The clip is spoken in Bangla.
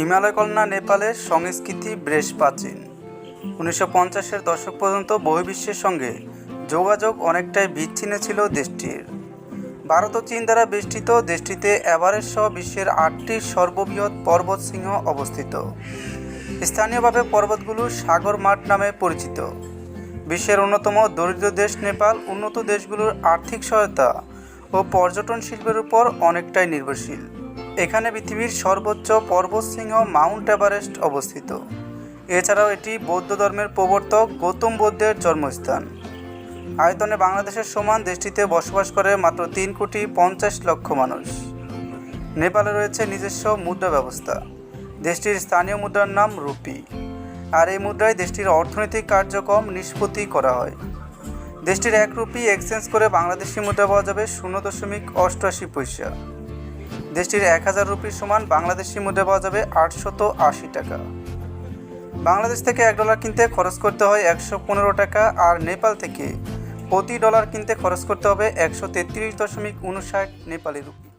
হিমালয় কন্যা নেপালের সংস্কৃতি বেশ প্রাচীন উনিশশো পঞ্চাশের দশক পর্যন্ত বহির্বিশ্বের সঙ্গে যোগাযোগ অনেকটাই বিচ্ছিন্ন ছিল দেশটির। ভারত ও চীন দ্বারা বেষ্টিত দেশটিতে এভারেস্ট সহ বিশ্বের আটটি সর্ববৃহৎ পর্বত সিংহ অবস্থিত। স্থানীয়ভাবে পর্বতগুলো সাগর মাঠ নামে পরিচিত। বিশ্বের অন্যতম দরিদ্র দেশ নেপাল, উন্নত দেশগুলোর আর্থিক সহায়তা ও পর্যটন শিল্পের উপর অনেকটাই নির্ভরশীল। এখানে পৃথিবীর সর্বোচ্চ পর্বতশৃঙ্গ মাউন্ট এভারেস্ট অবস্থিত। এছাড়াও এটি বৌদ্ধ ধর্মের প্রবর্তক গৌতম বুদ্ধের জন্মস্থান। আয়তনে বাংলাদেশের সমান দেশটিতে বসবাস করে মাত্র তিন কোটি পঞ্চাশ লক্ষ মানুষ। নেপালে রয়েছে নিজস্ব মুদ্রা ব্যবস্থা। দেশটির স্থানীয় মুদ্রার নাম রুপি। আর এই মুদ্রায় দেশটির অর্থনৈতিক কার্যক্রম নিষ্পত্তি করা হয়। দেশটির এক রুপি এক্সচেঞ্জ করে বাংলাদেশি মুদ্রা পাওয়া যাবে শূন্য দশমিক অষ্টআশি পয়সা। দেশটির এক হাজার রুপির সমান বাংলাদেশি মুদ্রা পাওয়া যাবে আটশত আশি টাকা। বাংলাদেশ থেকে এক ডলার কিনতে খরচ করতে হয় একশো পনেরো টাকা আর নেপাল থেকে প্রতি ডলার কিনতে খরচ করতে হবে একশো তেত্রিশ দশমিক উনষাট নেপালি রুপি।